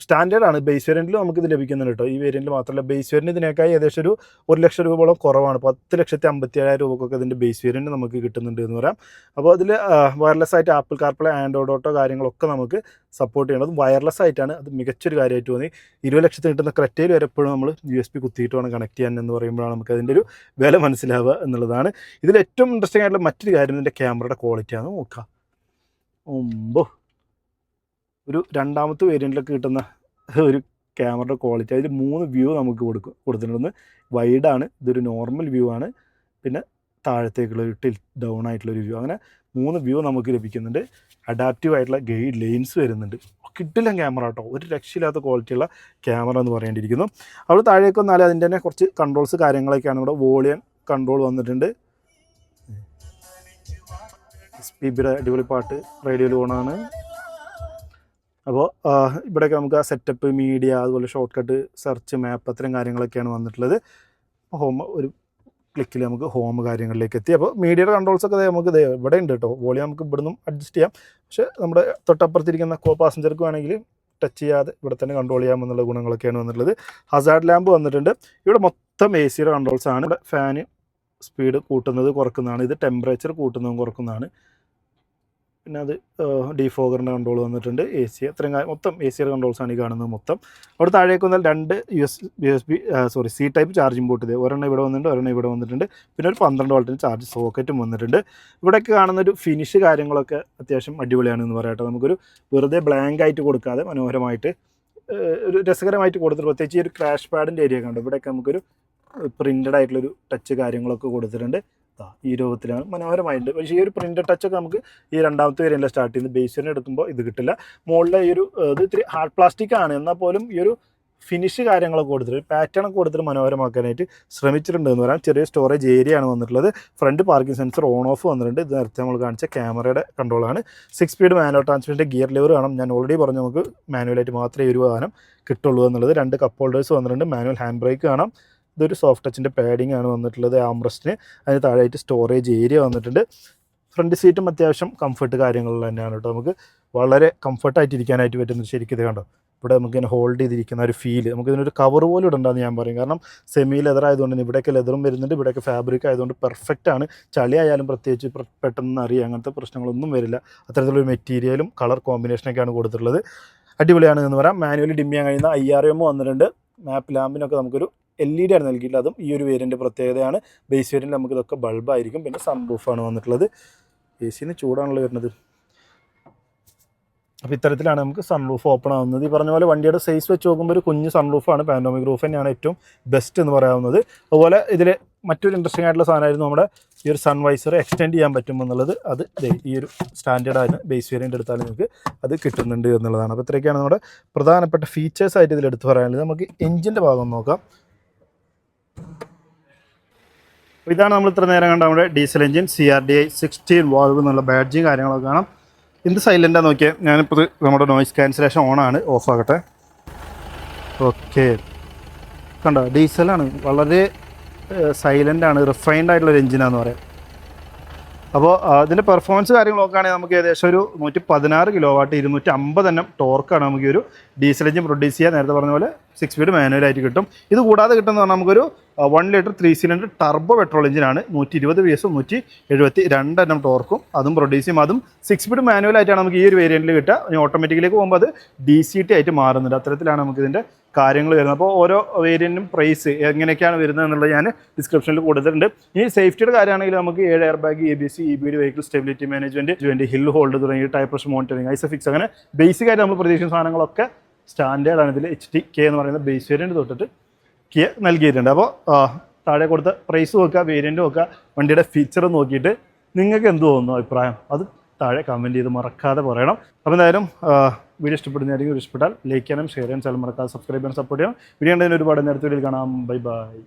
സ്റ്റാൻഡേർഡ് ആണ് ബേസ് വേരിയന്റിൽ നമുക്ക് ഇത് ലഭിക്കുന്നുണ്ട് കേട്ടോ ഈ വേരിയന്റിൽ മാത്രമല്ല ബേസ് വേരിയന്റ് ഇതിനേക്കായി ഏകദേശം ഒരു ഒരു ലക്ഷം രൂപയോളം കുറവാണ്. പത്ത് ലക്ഷത്തി അമ്പത്തി ഏഴായിരം രൂപക്കൊക്കെ ഇതിന്റെ ബേസ് വേരിയന്റ് നമുക്ക് കിട്ടുന്നുണ്ട് എന്ന് പറയാം. അപ്പോൾ അതിൽ വയർലെസ് ആയിട്ട് ആപ്പിൾ കാർപ്ലേ ആൻഡ്രോയിഡ് ഓട്ടോ കാര്യങ്ങളൊക്കെ നമുക്ക് സപ്പോർട്ട് ചെയ്യണം. അത് വയർലെസ് ആയിട്ടാണ്. അത് മികച്ചൊരു കാര്യമായിട്ട് തോന്നി. ഇരുപത് ലക്ഷത്തിന് കിട്ടുന്ന ക്രെറ്റയിൽ വരെ എപ്പോഴും നമ്മൾ യു എസ് പി കുത്തിയിട്ട് വേണം കണക്ട് ചെയ്യാൻ എന്ന് പറയുമ്പോഴാണ് നമുക്ക് അതിന്റെ ഒരു വില മനസ്സിലാവുക എന്നുള്ളതാണ്. ഇതിൽ ഏറ്റവും ഇൻട്രസ്റ്റിംഗ് ആയിട്ടുള്ള മറ്റൊരു കാര്യം ഇതിന്റെ ക്യാമറയുടെ ക്വാളിറ്റിയാണ് നോക്കുക ഒമ്പോ. ഒരു രണ്ടാമത്തെ വേരിയന്റിലൊക്കെ കിട്ടുന്ന ഒരു ക്യാമറയുടെ ക്വാളിറ്റി അതിൽ മൂന്ന് വ്യൂ നമുക്ക് കൊടുക്കും കൊടുത്തിട്ടുണ്ട് വൈഡാണ് ഇതൊരു നോർമൽ വ്യൂ ആണ്. പിന്നെ താഴത്തേക്കുള്ള ഒരു ടിൽ ഡൗൺ ആയിട്ടുള്ള ഒരു വ്യൂ അങ്ങനെ മൂന്ന് വ്യൂ നമുക്ക് ലഭിക്കുന്നുണ്ട്. അഡാപ്റ്റീവ് ആയിട്ടുള്ള ഗൈഡ് ലെയിൻസ് വരുന്നുണ്ട്. കിട്ടില്ല ക്യാമറ കേട്ടോ. ഒരു രക്ഷയില്ലാത്ത ക്വാളിറ്റിയുള്ള ക്യാമറ എന്ന് പറയേണ്ടിയിരിക്കുന്നു. അവിടെ താഴേക്ക് വന്നാൽ അതിന്റെ തന്നെ കുറച്ച് കൺട്രോൾസ് കാര്യങ്ങളൊക്കെയാണ്. ഇവിടെ വോളിയം കൺട്രോൾ വന്നിട്ടുണ്ട്. സ്പീബിയുടെ അടിപൊളി പാട്ട് റേഡിയോയിൽ ഓണാണ് അപ്പോൾ ഇവിടെയൊക്കെ നമുക്ക് സെറ്റപ്പ് മീഡിയ അതുപോലെ ഷോർട്ട് കട്ട് സെർച്ച് മാപ്പ് അത്തരം കാര്യങ്ങളൊക്കെയാണ് വന്നിട്ടുള്ളത്. ഹോം ഒരു ക്ലിക്കിൽ നമുക്ക് ഹോം കാര്യങ്ങളിലേക്ക് എത്തി. അപ്പോൾ മീഡിയയുടെ കൺട്രോൾസ് ഒക്കെ നമുക്ക് ഇവിടെ ഉണ്ട് കേട്ടോ വോളിയം നമുക്ക് ഇവിടുന്ന് അഡ്ജസ്റ്റ് ചെയ്യാം. പക്ഷേ നമ്മുടെ തൊട്ടപ്പുറത്തിരിക്കുന്ന കോ പാസഞ്ചർക്ക് വേണമെങ്കിൽ ടച്ച് ചെയ്യാതെ ഇവിടെ തന്നെ കൺട്രോൾ ചെയ്യാമെന്നുള്ള ഗുണങ്ങളൊക്കെയാണ് വന്നിട്ടുള്ളത്. ഹസാർഡ് ലാമ്പ് വന്നിട്ടുണ്ട്. ഇവിടെ മൊത്തം എ സിയുടെ കൺട്രോൾസ് ആണ്. ഇവിടെ ഫാന് സ്പീഡ് കൂട്ടുന്നത് കുറക്കുന്നതാണ്. ഇത് ടെമ്പറേച്ചർ കൂട്ടുന്നതും കുറക്കുന്നതാണ്. പിന്നെ അത് ഡിഫോഗറിന്റെ കൺട്രോൾ വന്നിട്ടുണ്ട് എ സി അത്രയും മൊത്തം എ സിയുടെ കൺട്രോൾസാണ് ഈ കാണുന്നത് മൊത്തം. അവിടെ താഴേക്ക് വന്നാൽ രണ്ട് U S U S B sorry C type charging port ഒരെണ്ണം ഇവിടെ വന്നിട്ടുണ്ട് ഒരെണ്ണം ഇവിടെ വന്നിട്ടുണ്ട്. പിന്നെ ഒരു പന്ത്രണ്ട് വോൾട്ടിന് ചാർജ് സോക്കറ്റും വന്നിട്ടുണ്ട്. ഇവിടെയൊക്കെ കാണുന്ന ഒരു ഫിനിഷ് കാര്യങ്ങളൊക്കെ അത്യാവശ്യം അടിപൊളിയാണ് എന്ന് പറയട്ടെ നമുക്കൊരു വെറുതെ ബ്ലാങ്ക് ആയിട്ട് കൊടുക്കാതെ മനോഹരമായിട്ട് ഒരു രസകരമായിട്ട് കൊടുത്തിട്ട് പ്രത്യേകിച്ച് ഈ ഒരു ക്രാഷ് പാഡിന്റെ ഏരിയ കണ്ടു ഇവിടെയൊക്കെ നമുക്കൊരു പ്രിന്റഡ് ആയിട്ടുള്ളൊരു ടച്ച് കാര്യങ്ങളൊക്കെ കൊടുത്തിട്ടുണ്ട്. ഈ രൂപത്തിലാണ് മനോഹരമായിട്ടുണ്ട് പക്ഷേ ഈ ഒരു പ്രിന്റ് ടച്ച് ഒക്കെ നമുക്ക് ഈ രണ്ടാമത്തെ വരെയല്ല സ്റ്റാർട്ട് ചെയ്യുന്നത് ബേസിന് എടുക്കുമ്പോൾ ഇത് കിട്ടില്ല. മുകളിലെ ഈ ഒരു ഇത് ഇത്തിരി ഹാർഡ് പ്ലാസ്റ്റിക് ആണ്. എന്നാൽ പോലും ഈ ഒരു ഫിനിഷ് കാര്യങ്ങളൊക്കെ കൊടുത്തിട്ട് പാറ്റേൺ ഒക്കെ കൊടുത്തിട്ട് മനോഹരമാക്കാനായിട്ട് ശ്രമിച്ചിട്ടുണ്ട് എന്ന് പറയാം. ചെറിയ സ്റ്റോറേജ് ഏരിയ ആണ് വന്നിട്ടുള്ളത്. Front parking sensor on off വന്നിട്ടുണ്ട്. ഇത് നേരത്തെ നമ്മൾ കാണിച്ച ക്യാമറയുടെ കൺട്രോളാണ് സിക്സ് സ്പീഡ് മാനുവൽ ട്രാൻസ്മിഷന്റെ ഗിയർ ലെവർ കാണാം ഞാൻ ഓൾറെഡി പറഞ്ഞു നമുക്ക് മാനുവലായിട്ട് മാത്രമേ ഒരു വാഹനം കിട്ടുള്ളൂ എന്നുള്ളത്. രണ്ട് കപ്പ് ഹോൾഡേഴ്സ് വന്നിട്ടുണ്ട്. മാനുവൽ ഹാൻഡ് ബ്രേക്ക് കാണാം ഇതൊരു സോഫ്റ്റ് ടച്ചിന്റെ പാഡിംഗ് ആണ് വന്നിട്ടുള്ളത്. ആംബ്രസ്റ്റിന് അതിന് താഴെയായിട്ട് സ്റ്റോറേജ് ഏരിയ വന്നിട്ടുണ്ട്. ഫ്രണ്ട് സീറ്റും അത്യാവശ്യം കംഫർട്ട് കാര്യങ്ങളിൽ തന്നെയാണ് കേട്ടോ. നമുക്ക് വളരെ കംഫർട്ടായിട്ട് ഇരിക്കാനായിട്ട് പറ്റുന്നത്. ശരിക്കും ഇത് കണ്ടോ? ഇവിടെ നമുക്ക് ഇങ്ങനെ ഹോൾഡ് ചെയ്തിരിക്കുന്ന ഒരു ഫീൽ നമുക്ക് ഇതിനൊരു കവർ പോലും ഇടണ്ടെന്ന് ഞാൻ പറയും. കാരണം സെമി ലെതർ ആയതുകൊണ്ട് ഇവിടെയൊക്കെ ലെതറും വരുന്നുണ്ട്. ഇവിടെയൊക്കെ ഫാബ്രിക് ആയതുകൊണ്ട് പെർഫെക്റ്റ് ആണ്. ചളി ആയാലും പ്രത്യേകിച്ച് പ്ര- പെട്ടെന്ന് അറിയാം. അങ്ങനത്തെ പ്രശ്നങ്ങളൊന്നും വരില്ല. അത്തരത്തിലുള്ള മെറ്റീരിയലും കളർ കോമ്പിനേഷനൊക്കെയാണ് കൊടുത്തിട്ടുള്ളത്. അടിപൊളിയാണ് എന്ന് പറയാം. മാനുവലി ഡിം ചെയ്യാൻ കഴിയുന്ന ഐ ആർ എം വന്നിട്ടുണ്ട്. മാപ്പ് ലാമ്പിനൊക്കെ നമുക്കൊരു എൽ ഇ ഡി ആണ് നൽകിയിട്ടുള്ളത് അതും ഈ ഒരു വേരിന്റെ പ്രത്യേകതയാണ്. ബേസ് വേരിന്റെ നമുക്ക് ഇതൊക്കെ ബൾബായിരിക്കും പിന്നെ സൺ റൂഫാണ് വന്നിട്ടുള്ളത്. എ സിന്ന് ചൂടാണല്ലോ വരുന്നത്. അപ്പോൾ ഇത്തരത്തിലാണ് നമുക്ക് സൺ റൂഫ് ഓപ്പൺ ആവുന്നത്. ഈ പറഞ്ഞ പോലെ വണ്ടിയുടെ സൈസ് വെച്ച് നോക്കുമ്പോൾ ഒരു കുഞ്ഞ് സൺ റൂഫാണ് പാൻഡോമിക് റൂഫ് തന്നെയാണ് ഏറ്റവും ബെസ്റ്റ് എന്ന് പറയാവുന്നത്. അതുപോലെ ഇതിൽ മറ്റൊരു ഇൻട്രസ്റ്റിംഗ് ആയിട്ടുള്ള സാധനമായിരുന്നു നമ്മുടെ ഈ ഒരു സൺവൈസർ എക്സ്റ്റെൻഡ് ചെയ്യാൻ പറ്റും എന്നുള്ളത് അത് ഈ ഒരു സ്റ്റാൻഡേർഡ് ആയിട്ട് ബേസ് വേരിയന്റ് എടുത്താൽ നിങ്ങൾക്ക് അത് കിട്ടുന്നുണ്ട് എന്നുള്ളതാണ്. അപ്പോൾ ഇത്രയൊക്കെയാണ് നമ്മുടെ പ്രധാനപ്പെട്ട ഫീച്ചേഴ്സ് ആയിട്ട് ഇതിൽ എടുത്ത് പറയാനുള്ളത്. നമുക്ക് എഞ്ചിന്റെ ഭാഗം നോക്കാം. അപ്പോൾ ഇതാണ് നമ്മൾ ഇത്ര നേരം കണ്ട നമ്മുടെ diesel engine C R D I sixteen valve എന്നുള്ള ബാഡ്ജും കാര്യങ്ങളൊക്കെ കാണാം. എന്ത് സൈലന്റാണ് നോക്കിയാൽ ഞാനിപ്പോൾ നമ്മുടെ നോയിസ് ക്യാൻസലേഷൻ ഓണാണ് ഓഫ് ആകട്ടെ. ഓക്കെ കണ്ടോ? ഡീസലാണ് വളരെ സൈലന്റാണ് റിഫൈൻഡ് ആയിട്ടുള്ള ഒരു എഞ്ചിനാന്ന് പറയാം. അപ്പോൾ അതിന്റെ പെർഫോമൻസ് കാര്യങ്ങൾ നോക്കുകയാണെങ്കിൽ നമുക്ക് ഏകദേശം ഒരു നൂറ്റി പതിനാറ് കിലോ വാട്ട് ഇരുന്നൂറ്റി അമ്പത് എണ്ണം ടോർക്കാണ് നമുക്ക് ഒരു ഡീസൽ എഞ്ചിൻ പ്രൊഡ്യൂസ് ചെയ്യുക നേരത്തെ പറഞ്ഞ പോലെ സിക്സ് സ്പീഡ് മാനുവലായിട്ട് കിട്ടും. ഇത് കൂടാതെ കിട്ടുന്ന നമുക്കൊരു one litre three cylinder turbo petrol എഞ്ചിനാണ് നൂറ്റി ഇരുപത് പി എസും നൂറ്റി എഴുപത്തി രണ്ടെണ്ണം ടോർക്കും അതും പ്രൊഡ്യൂസ് ചെയ്യും. അതും സിക്സ് സ്പീഡ് മാനുവലായിട്ടാണ് നമുക്ക് ഈ ഒരു വേരിയന്റിൽ കിട്ടുക. ഇനി ഓട്ടോമാറ്റിക്കിലേക്ക് പോകുമ്പോൾ അത് ഡി സി ടി ആയിട്ട് മാറുന്നുണ്ട്. അത്തരത്തിലാണ് നമുക്ക് ഇതിന്റെ കാര്യങ്ങൾ വരുന്നത്. അപ്പോൾ ഓരോ വേരിയന്റും പ്രൈസ് എങ്ങനെയൊക്കെയാണ് വരുന്നത് എന്നുള്ളത് ഞാൻ ഡിസ്ക്രിപ്ഷനിൽ കൊടുത്തിട്ടുണ്ട്. ഇനി സേഫ്റ്റിയുടെ കാര്യമാണെങ്കിൽ നമുക്ക് ഏഴ് air bag A B C E B D vehicle stability management joint hill hold തുടങ്ങി പ്രഷർ മോണിറ്ററിംഗ് ഐസഫിക്സ് അങ്ങനെ ബേസിക് ആയിട്ട് നമ്മൾ പ്രതീക്ഷിക്കുന്ന സാധനങ്ങളൊക്കെ സ്റ്റാൻഡേർഡാണ് ഇതിൽ എച്ച് ടി കെ എന്ന് പറയുന്ന ബേസ് വേരിയന്റ് തൊട്ടിട്ട് കെ നൽകിയിട്ടുണ്ട്. അപ്പോൾ താഴെ കൊടുത്ത പ്രൈസ് നോക്കുക വേരിയന്റ് നോക്കുക വണ്ടിയുടെ ഫീച്ചർ നോക്കിയിട്ട് നിങ്ങൾക്ക് എന്ത് തോന്നുന്നു അഭിപ്രായം? അത് താഴെ കമന്റ് ചെയ്ത് മറക്കാതെ പറയണം. അപ്പോൾ എന്തായാലും വീഡിയോ ഇഷ്ടപ്പെടുന്നതായിരിക്കും. ഇഷ്ടപ്പെട്ടാൽ ലൈക്ക് ചെയ്യാനും ഷെയർ ചെയ്യാനും ചാനൽ മറക്കാതെ സബ്സ്ക്രൈബ് ചെയ്യാനും സപ്പോർട്ട് ചെയ്യണം. വീഡിയോ ഉണ്ടെങ്കിൽ ഒരുപാട് നേരത്തെ വീഡിയോയിൽ കാണാം. Bye bye